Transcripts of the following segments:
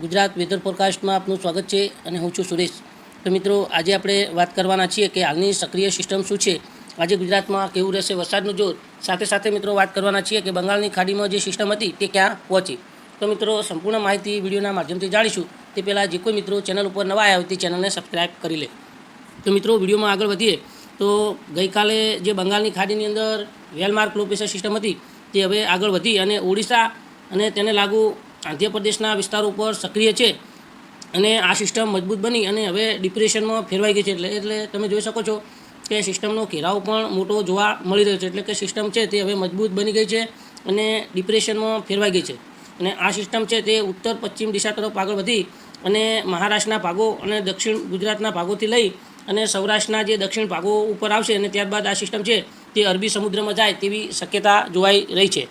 Gujarat weather ફોરકાસ્ટમાં આપનું સ્વાગત છે અને હું છું સુરેશ. તો મિત્રો, આજે આપણે વાત કરવાના છીએ કે હાલની સક્રિય સિસ્ટમ શું છે? આજે ગુજરાતમાં કેવું રહેશે વરસાદનું જોર? સાથે સાથે મિત્રો વાત કરવાના છીએ કે બંગાળની ખાડીમાં જે સિસ્ટમ હતી તે ક્યાં પહોંચી? તો મિત્રો, સંપૂર્ણ માહિતી વિડીયોના માધ્યમથી જાણીશું. તે પહેલાં જે કોઈ મિત્રો ચેનલ ઉપર નવા આવ્યા હોય તે ચેનલને સબસ્ક્રાઈબ કરી લે. તો મિત્રો, વિડીયોમાં આગળ વધીએ. તો ગઈકાલે જે બંગાળની ખાડીની અંદર વેલમાર્ક લો પ્રેશર સિસ્ટમ હતી તે હવે આગળ વધી અને ઓડિશા અને તેને લાગુ આંધ્રપ્રદેશના વિસ્તારો ઉપર સક્રિય છે અને આ સિસ્ટમ મજબૂત બની અને હવે ડિપ્રેશનમાં ફેરવાઈ ગઈ છે. એટલે એટલે તમે જોઈ શકો છો કે સિસ્ટમનો ઘેરાવ પણ મોટો જોવા મળી રહ્યો છે. એટલે કે સિસ્ટમ છે તે હવે મજબૂત બની ગઈ છે અને ડિપ્રેશનમાં ફેરવાઈ ગઈ છે. અને આ સિસ્ટમ છે તે ઉત્તર પશ્ચિમ દિશા તરફ આગળ વધી અને મહારાષ્ટ્રના ભાગો અને દક્ષિણ ગુજરાતના ભાગોથી લઈ અને સૌરાષ્ટ્રના જે દક્ષિણ ભાગો ઉપર આવશે અને ત્યારબાદ આ સિસ્ટમ છે તે અરબી સમુદ્રમાં જાય તેવી શક્યતા જોવાઈ રહી છે.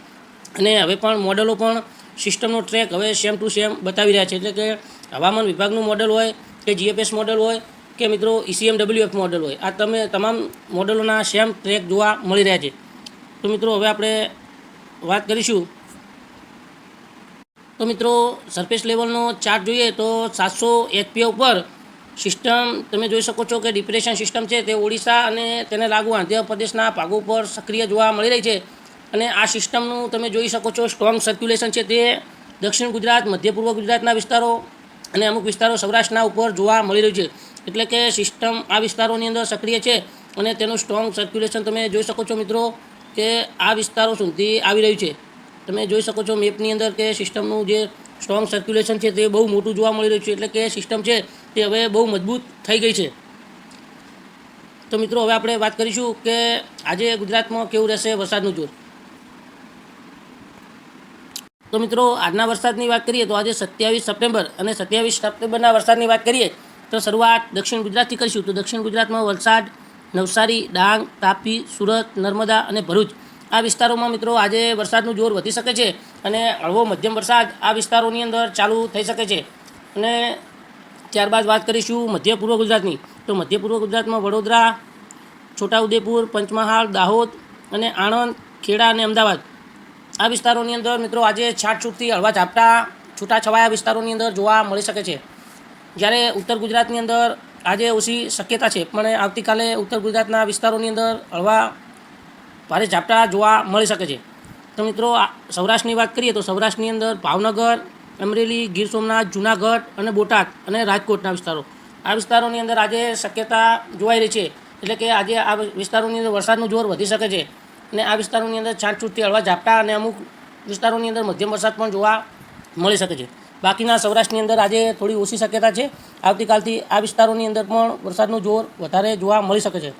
અને હવે પણ મોડલો પણ સિસ્ટમનો ટ્રેક હવે સેમ ટુ સેમ બતાવી રહ્યા છે. એટલે કે હવામાન વિભાગનું મોડલ હોય કે જીએફએસ મોડલ હોય કે મિત્રો E ઈસીએમ ડબલ્યુએફ મોડલ હોય, આ તમે તમામ મોડલોના સેમ ટ્રેક જોવા મળી રહ્યા છે. તો મિત્રો હવે આપણે વાત કરીશું. તો મિત્રો સરફેસ લેવલનો ચાર્ટ જોઈએ તો સાતસો એચપીએ ઉપર સિસ્ટમ તમે જોઈ શકો છો કે ડિપ્રેશન સિસ્ટમ છે તે ઓડિશા અને તેને લાગુ આંધ્રપ્રદેશના ભાગો ઉપર સક્રિય જોવા મળી રહી છે. અને આ સિસ્ટમનું તમે જોઈ શકો છો સ્ટ્રોંગ સર્ક્યુલેશન છે તે દક્ષિણ ગુજરાત, મધ્ય પૂર્વ ગુજરાતના વિસ્તારો અને અમુક વિસ્તારો સૌરાષ્ટ્રના ઉપર જોવા મળી રહ્યું છે. એટલે કે સિસ્ટમ આ વિસ્તારોની અંદર સક્રિય છે અને તેનું સ્ટ્રોંગ સર્ક્યુલેશન તમે જોઈ શકો છો મિત્રો કે આ વિસ્તારો સુધી આવી રહ્યું છે. તમે જોઈ શકો છો મેપની અંદર કે સિસ્ટમનું જે સ્ટ્રોંગ સર્ક્યુલેશન છે તે બહુ મોટું જોવા મળી રહ્યું છે. એટલે કે સિસ્ટમ છે તે હવે બહુ મજબૂત થઈ ગઈ છે. તો મિત્રો હવે આપણે વાત કરીશું કે આજે ગુજરાતમાં કેવું રહેશે વરસાદનું જોર. તો મિત્રો, આજના વરસાદની વાત કરીએ તો આજે સત્યાવીસ સપ્ટેમ્બર અને સત્યાવીસ સપ્ટેમ્બરના વરસાદની વાત કરીએ તો શરૂઆત દક્ષિણ ગુજરાતથી કરીશું. તો દક્ષિણ ગુજરાતમાં વલસાડ, નવસારી, ડાંગ, તાપી, સુરત, નર્મદા અને ભરૂચ આ વિસ્તારોમાં મિત્રો આજે વરસાદનું જોર વધી શકે છે અને હળવો મધ્યમ વરસાદ આ વિસ્તારોની અંદર ચાલુ થઈ શકે છે. અને ત્યારબાદ વાત કરીશું મધ્ય પૂર્વ ગુજરાતની. તો મધ્ય પૂર્વ ગુજરાતમાં વડોદરા, છોટાઉદેપુર, પંચમહાલ, દાહોદ અને આણંદ, ખેડા અને અમદાવાદ આ વિસ્તારોની અંદર મિત્રો આજે છાટછૂટથી હળવા ઝાપટા છૂટાછવાયા વિસ્તારોની અંદર જોવા મળી શકે છે. જ્યારે ઉત્તર ગુજરાતની અંદર આજે ઓછી શક્યતા છે, પણ આવતીકાલે ઉત્તર ગુજરાતના વિસ્તારોની અંદર હળવા ભારે ઝાપટા જોવા મળી શકે છે. તો મિત્રો સૌરાષ્ટ્રની વાત કરીએ તો સૌરાષ્ટ્રની અંદર ભાવનગર, અમરેલી, ગીર સોમનાથ, જૂનાગઢ અને બોટાદ અને રાજકોટના વિસ્તારો. આ વિસ્તારોની અંદર આજે શક્યતા જોવાઈ રહી છે, એટલે કે આજે આ વિસ્તારોની અંદર વરસાદનું જોર વધી શકે છે. અને આ વિસ્તારોની અંદર છાંટછૂટથી હળવા ઝાપટા અને અમુક વિસ્તારોની અંદર મધ્યમ વરસાદ પણ જોવા મળી શકે છે. બાકીના સૌરાષ્ટ્રની અંદર આજે થોડી ઓછી શક્યતા છે. આવતીકાલથી આ વિસ્તારોની અંદર પણ વરસાદનું જોર વધારે જોવા મળી શકે છે.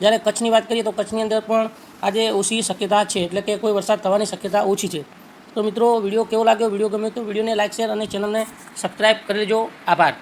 જ્યારે કચ્છની વાત કરીએ તો કચ્છની અંદર પણ આજે ઓછી શક્યતા છે, એટલે કે કોઈ વરસાદ થવાની શક્યતા ઓછી છે. તો મિત્રો, વીડિયો કેવો લાગ્યો? વીડિયો ગમે તો વિડીયોને લાઇક શેર અને ચેનલને સબસ્ક્રાઈબ કરી લેજો. આભાર.